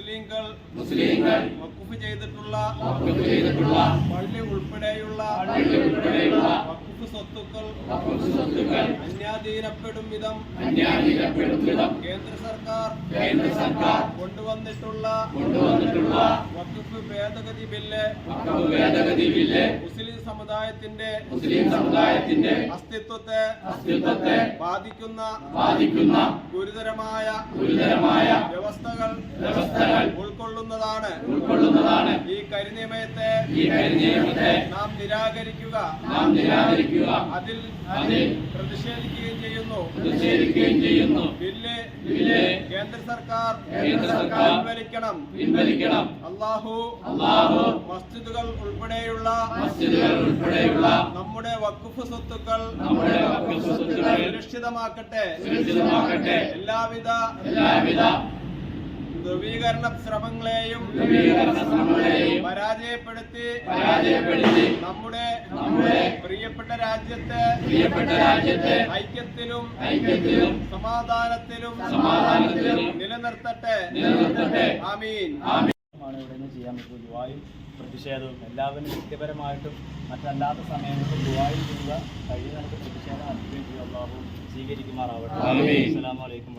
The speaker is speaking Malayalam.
മുസ്ലിങ്ങൾ മുസ്ലിങ്ങൾ വഖഫ് ചെയ്തിട്ടുള്ള വഖഫ് ചെയ്തിട്ടുള്ള പള്ളി ഉൾപ്പെടെയുള്ള പള്ളി ഉൾപ്പെടെയുള്ള വഖഫ് സ്വത്തുക്കൾ വഖഫ് സ്വത്തുക്കൾ അന്യാധീനപ്പെടും വിധം അന്യാധീനപ്പെടും വിധം കേന്ദ്ര സർക്കാർ കേന്ദ്ര സർക്കാർ കൊണ്ടുവന്നിട്ടുള്ള കൊണ്ടുവന്നിട്ടുള്ള വഖഫ് ഭേദഗതി ബില്ല് വഖഫ് ഭേദഗതി ബില്ല് മുസ്ലിം സമുദായത്തിന്റെ മുസ്ലിം സമുദായത്തിന്റെ അസ്തിത്വത്തെ അസ്തിത്വത്തെ ബാധിക്കുന്ന ബാധിക്കുന്ന ഗുരുതരമായ ഗുരുതരമായ വ്യവസ്ഥകൾ വ്യവസ്ഥകൾ ഉൾക്കൊള്ളുന്നതാണ്. ഉൾക്കൊള്ളുന്നതാണ്. ഈ കരിനിയമത്തെ ഈ കരിനിയമത്തെ നാം നിരാകരിക്കുക. നാം നിരാകരിക്കുക. അതിൽ അതിൽ പ്രതിഷേധിക്കുകയും ചെയ്യുന്നു. പ്രതിഷേധിക്കുകയും ചെയ്യുന്നു. ബില്ല് ബില്ല് കേന്ദ്ര സർക്കാർ കേന്ദ്ര സർക്കാർ പിൻവലിക്കണം. പിൻവലിക്കണം. അള്ളാഹു അള്ളാഹു മസ്ജിദുകൾ ഉൾപ്പെടെയുള്ള മസ്ജിദുകൾ ഉൾപ്പെടെയുള്ള നമ്മുടെ വഖഫ് സ്വത്തുക്കൾ നമ്മുടെ വഖഫ് സ്വത്തുക്കൾ സുരക്ഷിതമാക്കട്ടെ. സുരക്ഷിതമാക്കട്ടെ. എല്ലാവിധ എല്ലാവിധ ധ്രുവീകരണ ശ്രമങ്ങളെയും പരാജയപ്പെടുത്തി പരാജയപ്പെടുത്തി നമ്മുടെ നമ്മുടെ പ്രിയപ്പെട്ട രാജ്യത്തെ പ്രിയപ്പെട്ട രാജ്യത്തെ ഐക്യത്തിലും ഐക്യത്തിലും സമാധാനത്തിലും സമാധാനത്തിലും നിലനിർത്തട്ടെ. നിലനിർത്തട്ടെ. ആമീൻ. ആമീൻ. ആണ് ഇവിടെ നിന്ന് ചെയ്യാൻ പറ്റും ദുബായും പ്രതിഷേധവും. എല്ലാവരും വ്യക്തിപരമായിട്ടും മറ്റല്ലാത്ത സമയങ്ങളിൽ ദുബായും ചെയ്യുക. കഴിയുന്ന പ്രതിഷേധം നടത്തുകയും ചെയ്യുക അള്ളാഹു സ്വീകരിക്കുമാറാവട്ടെ. അസ്സാം വലൈക്കും അലൈക്കും